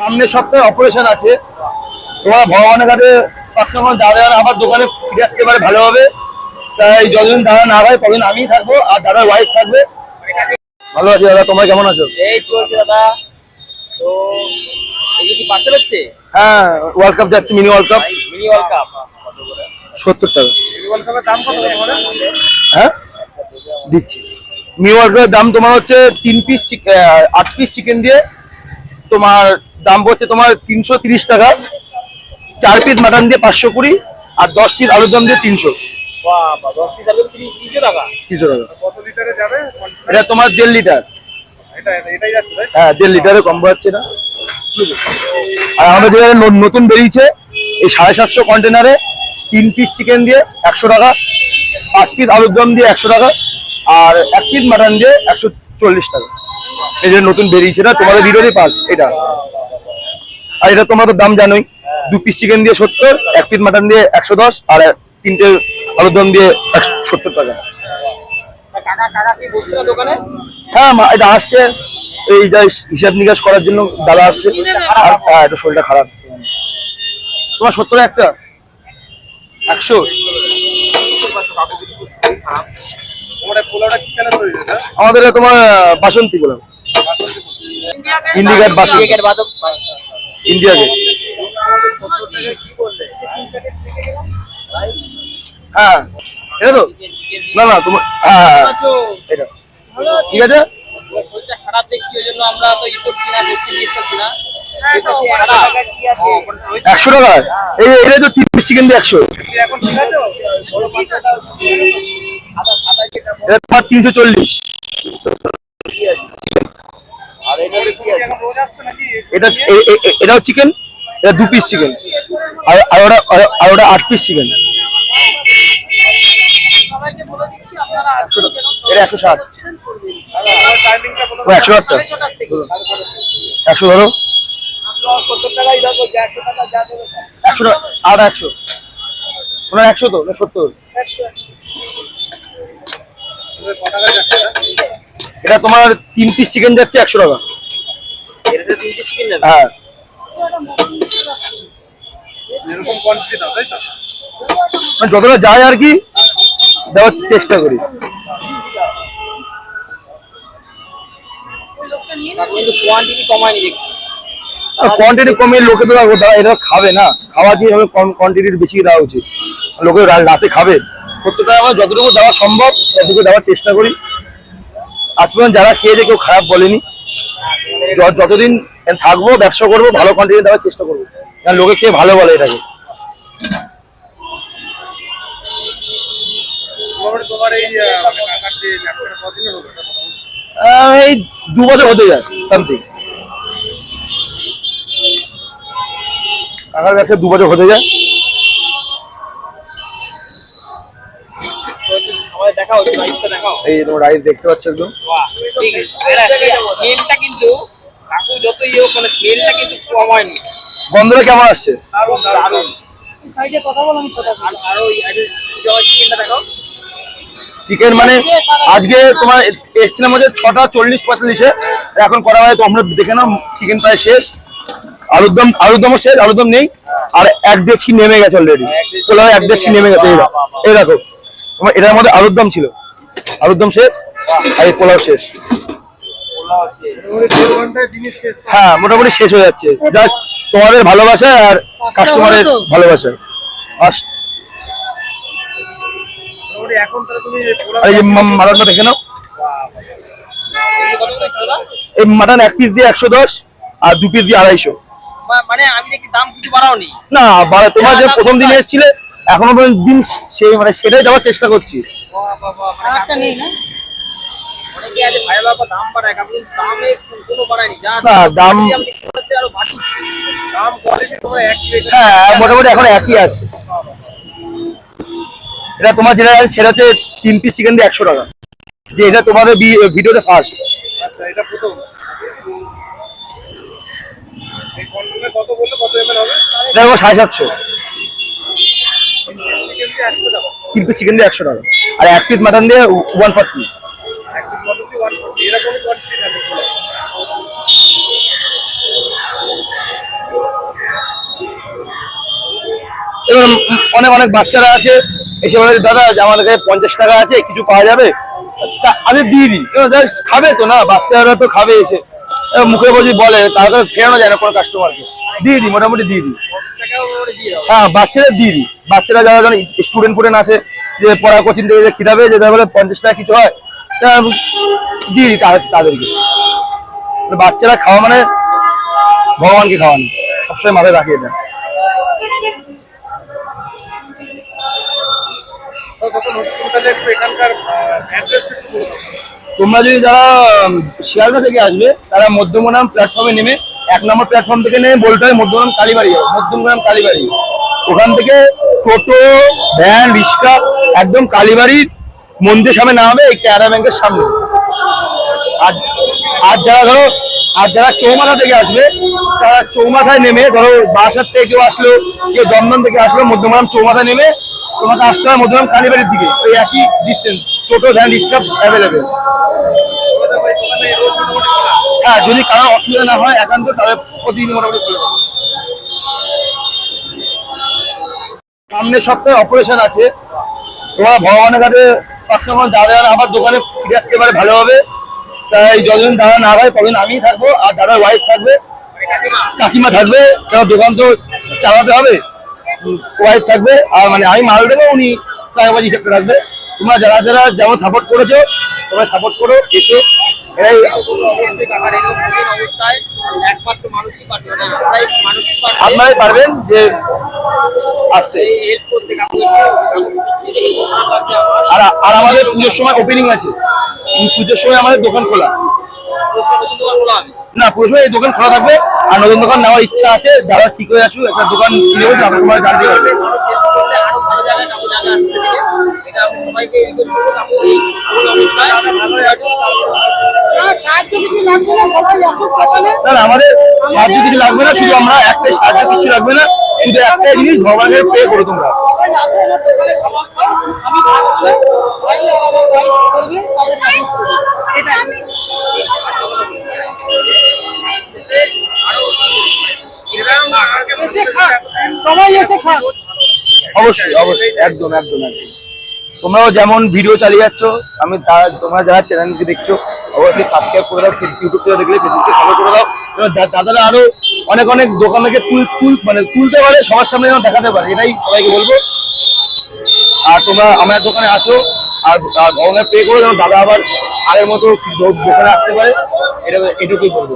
সামনের সপ্তাহে অপারেশন আছে। তোমার ভগবানের কাছে কাস্টমার দাদা আমার দোকানে ফিরে আসতে পারে ভালোভাবে তাই যতদিন দাদা না হয় ততদিন আমিই থাকব আর দাদার ওয়াইফ থাকবে। ভালো আছি দাদা তোমরা কেমন আছো? এই চলছে দাদা। তো এই কি পার্সেল হচ্ছে? হ্যাঁ ওয়ার্ল্ড কাপ যাচ্ছে mini world cup mini world cup সত্তর টাকা। মিনি ওয়ার্ল্ড কাপের দাম কত হ্যাঁ? দিচ্ছি। মিনি ওয়ার্ল্ড কাপের দাম তোমার হচ্ছে তিন পিস আট পিস চিকেন দিয়ে তোমার দাম পড়ছে তোমার তিনশো তিরিশ টাকা। চার পিস মাটন দিয়ে পাঁচশো কুড়ি আর দশ পিস আলুর দাম দিয়ে তিনশো। এটা তোমার দেড় লিটার। হ্যাঁ দেড় লিটারে কম পাচ্ছে না আর আমাদের যেখানে নতুন বেরিয়েছে এই সাড়ে সাতশো কন্টেনারে তিন পিস চিকেন দিয়ে একশো টাকা পাঁচ পিস আলুর দম দিয়ে একশো টাকা আর এক পিস মাটন দিয়ে একশো চল্লিশ টাকা। এই যে নতুন বেরিয়েছে না তোমাদের ভিডিওতে পাস এটা। আর এটা তোমরা তো দাম জানোই। দু পিস চিকেন দিয়ে সত্তর এক পিস মাটন দিয়ে একশো দশ আর তিনটে আলুর দম দিয়ে একশো সত্তর টাকা। হ্যাঁ মা এটা আসছে। এই যা হিসাব নিকাশ করার জন্য দাদা আসছে। আর হ্যাঁ এটা শরীরটা খারাপ। তোমার সত্তর একটা? একশো? তোমাদের আমাদের এটা তোমার বাসন্তী বললাম ইন্ডিকেট বাসি ইন্ডিকেট বাদক ইন্ডিয়া গেট হ্যাঁ না না, তোমার হ্যাঁ এটা। ঠিক আছে? একশো টাকা। এই এটা তো পিস চিকেন দিয়ে একশো। তোমার তিনশো চল্লিশ। এটা এটাও চিকেন এটা দু পিস চিকেন আর আর ওটা আর- আর ওটা আট পিস চিকেন সবাইকে বলে দিচ্ছি আপনারা একশো টাকা। এটা একশো ষাট। একশো একশো ধরো। একশো টাকা যা একশো আর একশো। ওনার একশো তো না সত্তর? এটা তোমার তিন পিস চিকেন যাচ্ছে একশো টাকা এটা তিনটে চিকেন নেবে হ্যাঁ। মানে যতটা যায় আর কি দেওয়ার চেষ্টা করি। কোয়ান্টিটি কমিয়ে লোকে তো দাদা এটা খাবে না। খাওয়া দিয়ে হবে কম কোয়ান্টিটির বেশি দেওয়া উচিত। লোকে রাতে খাবে। প্রত্যেকটা আমার যতটুকু দেওয়া সম্ভব ততটুকু দেওয়ার চেষ্টা করি। আজ পর্যন্ত যারা খেয়েছে কেউ খারাপ বলেনি। যতদিন থাকব ব্যবসা করব ভালো কোয়ান্টিটি দেওয়ার চেষ্টা করব। কারণ লোকে খেয়ে ভালো বলে এটাকে? এই দু বছর হতে যায় সামথিং কাকার ব্যবসা দু বছর হতে যায়। তো একটু এই তোমার রাইস দেখতে পাচ্ছ একদম। বাহ ঠিক আছে। স্মেলটা কিন্তু কাকু যত ইয়ে হোক মানে স্মেলটা কিন্তু কম হয়নি বন্ধুরা কেমন আসছে? দারুণ দারুণ। আর আরও চিকেনটা দেখাও চিকেন মানে আজকে তোমার এসছিলাম হচ্ছে ছটা চল্লিশ পঁয়তাল্লিশে এখন করা হয় তো আমরা দেখে নাও চিকেন প্রায় শেষ। আলুর দম আলুর দমও শেষ আলুর দম নেই। আর এক ডেচকি নেমে গেছে অলরেডি পোলাও এক ডেচকি নেমে গেছে এই দেখো। এই দেখো তোমার এটার মধ্যে আলুর দম ছিল। আলুর দম শেষ? আর এই পোলাও শেষ। হ্যাঁ মোটামুটি শেষ হয়ে যাচ্ছে। জাস্ট তোমাদের ভালোবাসা আর কাস্টমারের ভালোবাসা। আর মাটনটা দেখে নাও। এই মাটন এক পিস দিয়ে একশো দশ আর দু পিস দিয়ে আড়াইশো। মানে আমি দেখি দাম কিছু বাড়াওনি। না তোমার যে প্রথম দিনে এসেছিলে এখনও দিন সেই মানে সেটাই দেওয়ার চেষ্টা করছি। হ্যাঁ মোটামুটি একই আছে। এটা তোমার যেটা সেটা হচ্ছে দিয়ে একশো টাকা। যে এটা ভিডিওতে ফার্স্ট সাড়ে সাতশো। তিন পিস চিকেন দিয়ে একশো টাকা। আর এক পিস মাটন দিয়ে ওয়ান ফর্টি এবার অনেক অনেক বাচ্চারা আছে এসে বলে দাদা আমার কাছে পঞ্চাশ টাকা আছে কিছু পাওয়া যাবে? তা আমি দিয়ে দিই। খাবে তো না বাচ্চারা তো খাবে এসে। মুখে বলছি বলে তারপরে ফেরানো যায় না কোনো কাস্টমারকে দিয়ে দিই মোটামুটি দিয়ে দিই। হ্যাঁ বাচ্চারা দিয়ে দিই। বাচ্চারা যারা যেন স্টুডেন্ট ফুডেন্ট আছে যে পড়া কোচিং থেকে যে খিদাবে যে বলে পঞ্চাশ টাকা কিছু হয়। দিয়ে দিই তাদের- তাদেরকে। বাচ্চারা খাওয়া মানে ভগবানকে খাওয়ানো। সবসময় মাথায় রাখি এটা তো তখন হচ্ছে তাহলে একটু এখানকার অ্যাড্রেসটা একটু বলে দাও। তোমরা যদি যারা শিয়ালদা থেকে আসবে, তারা মধ্যমগ্রাম প্ল্যাটফর্মে নেমে, এক নম্বর প্ল্যাটফর্ম থেকে নেমে বলতে হয় মধ্যমগ্রাম কালীবাড়ি মধ্যমগ্রাম কালীবাড়ি। ওখান থেকে টোটো, ভ্যান, রিক্সা একদম কালীবাড়ির মন্দির সামনে নামবে এই ক্যারা ব্যাংকের সামনে আর আর যারা ধরো, আর যারা চৌমাথা থেকে আসবে, তারা চৌমাথায় নেমে, ধরো বাসার থেকে কেউ আসলো, কেউ দমদম থেকে আসলো, মধ্যমগ্রাম চৌমাথা নেমে, তোমাকে আসতে হয় মধ্যমগ্রাম কালীবাড়ির দিকে, ওই একই ডিস্টেন্স টোটো ভ্যান রিক্সা অ্যাভেলেবেল। হ্যাঁ যদি কারও অসুবিধা না হয়, একান্ত তাহলে প্রতিদিন মোটামুটি। সামনের সপ্তাহে অপারেশন আছে তোমার ভগবানের কাছে কাস্টমার দাদা আমার দোকানে ফিরে আসতে পারে ভালোভাবে। তাই যতদিন দাদা না হয় ততদিন আমিই থাকব, আর দাদার ওয়াইফ থাকবে, কাকিমা থাকবে কারণ দোকান তো চালাতে হবে ওয়াইফ থাকবে, আর মানে আমি মাল দেবো, উনি টাকাবাজি হিসেবে রাখবে। তোমরা যারা যারা যেমন সাপোর্ট করেছ, তোমরা সাপোর্ট করো, এসে। আপনারাই পারবেন যে আসতে। আর আমাদের পুজোর সময় ওপেনিং আছে। পুজোর সময় আমাদের দোকান খোলা। না, পুজোর সময় এই দোকান খোলা থাকবে। আর নতুন দোকান নেওয়ার ইচ্ছা আছে। দাদা ঠিক হয়ে আসুক, একটা দোকান কিনেও তোমার জানতে পারবে আমাদের সাহায্য কিছু লাগবে না, শুধু আমরা একটাই সাহায্য কিছু লাগবে না। শুধু একটাই জিনিস ভগবানের প্রে করো তোমরা। অবশ্যই অবশ্যই, একদম একদম একদম। তোমরাও যেমন ভিডিও চালিয়ে যাচ্ছ, আমি তোমরা যারা চ্যানেলকে দেখছ সাবস্ক্রাইব করে ইউটিউব দেখলে করে দাও। দাদারা আরও অনেক অনেক দোকান থেকে তুল তুল মানে তুলতে পারে, সবার সামনে যেন দেখাতে পারে, এটাই সবাইকে বলব। আর তোমরা আমার দোকানে আসো, আর গঙ্গা পে করো, যেন দাদা আবার আগের মতো দোকানে আসতে পারে, এটা এটুকুই বলব।